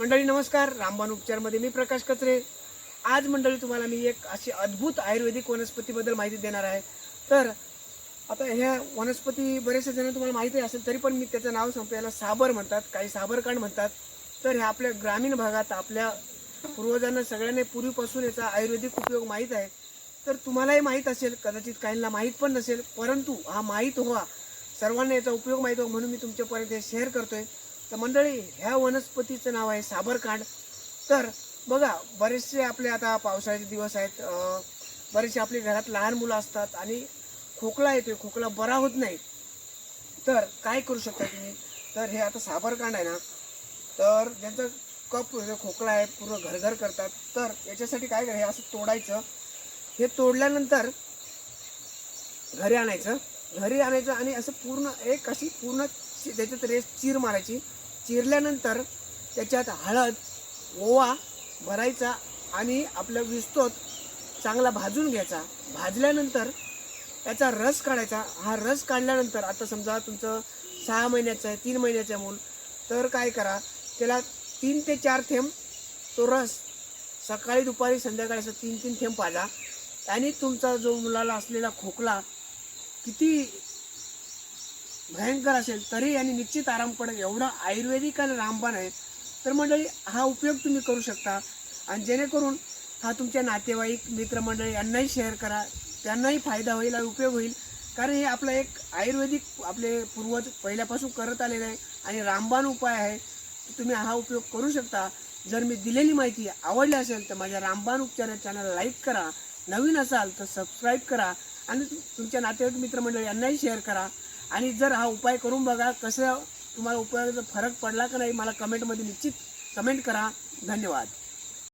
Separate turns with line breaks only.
मंडळी नमस्कार. रामबाण उपचारमध्ये मी प्रकाश कचरे. आज मंडळी तुम्हाला मी एक अशी अद्भुत आयुर्वेदिक वनस्पतीबद्दल माहिती देणार आहे. तर आता ह्या वनस्पती बरेचसे जण तुम्हाला माहिती असेल तरी पण मी त्याचं नाव सांगतो याला साबर म्हणतात काही साबरकांड म्हणतात. तर ह्या आपल्या ग्रामीण भागात आपल्या पूर्वजांना सगळ्यांना पूर्वीपासून याचा आयुर्वेदिक उपयोग माहीत आहे. तर तुम्हालाही माहीत असेल कदाचित काहींना माहीत पण नसेल परंतु हा माहीत व्हा. सर्वांना याचा उपयोग माहीत व्हा म्हणून मी तुमच्यापर्यंत हे शेअर करतोय. तर मंडळी ह्या वनस्पतीचं नाव आहे साबरकांड. तर बघा बरेचसे आपले आता पावसाळ्याचे दिवस आहेत. बरेचसे आपले घरात लहान मुलं असतात आणि खोकला येतोय. खोकला बरा होत नाही. तर काय करू शकता तुम्ही? तर हे आता साबरकांड आहे ना. तर ज्यांचं कप म्हणजे खोकला आहे पूर्ण घरघर करतात. तर याच्यासाठी काय हे असं तोडायचं. हे तोडल्यानंतर घरी आणायचं. घरी आणायचं आणि असं पूर्ण एक अशी पूर्ण त्याच्यात रेस चीर मारायची. चिरल्यानंतर त्याच्यात हळद ओवा भरायचा आणि आपलं विस्तोत चांगला भाजून घ्यायचा. भाजल्यानंतर त्याचा रस काढायचा. हा रस काढल्यानंतर आता समजा तुमचं सहा महिन्याचं आहे तीन महिन्याचं आहे मूल तर काय करा त्याला तीन ते चार थेंब तो रस सकाळी दुपारी संध्याकाळी असं तीन तीन थेंब पाजा. आणि तुमचा जो मुलाला असलेला खोकला किती भयंकर असेल तरी यांनी निश्चित आराम पडेल एवढा आयुर्वेदिक आणि रामबाण आहे. तर मंडळी हा उपयोग तुम्ही करू शकता. आणि जेणेकरून हा तुमच्या नातेवाईक मित्रमंडळी यांनाही शेअर करा. त्यांनाही फायदा होईल आणि उपयोग होईल. कारण हे आपलं एक आयुर्वेदिक आपले पूर्वज पहिल्यापासून करत आलेलं आहे आणि रामबाण उपाय आहे. तुम्ही हा उपयोग करू शकता. जर मी दिलेली माहिती आवडली असेल तर माझ्या रामबाण उपचार चॅनल लाईक करा. नवीन असाल तर सबस्क्राईब करा. आणि तुमच्या नातेवाईक मित्रमंडळी यांनाही शेअर करा. आणि जर हा उपाय करून बघा कसं तुम्हाला उपयोगाचा फरक पडला का नाही मला कमेंटमध्ये निश्चित कमेंट करा. धन्यवाद.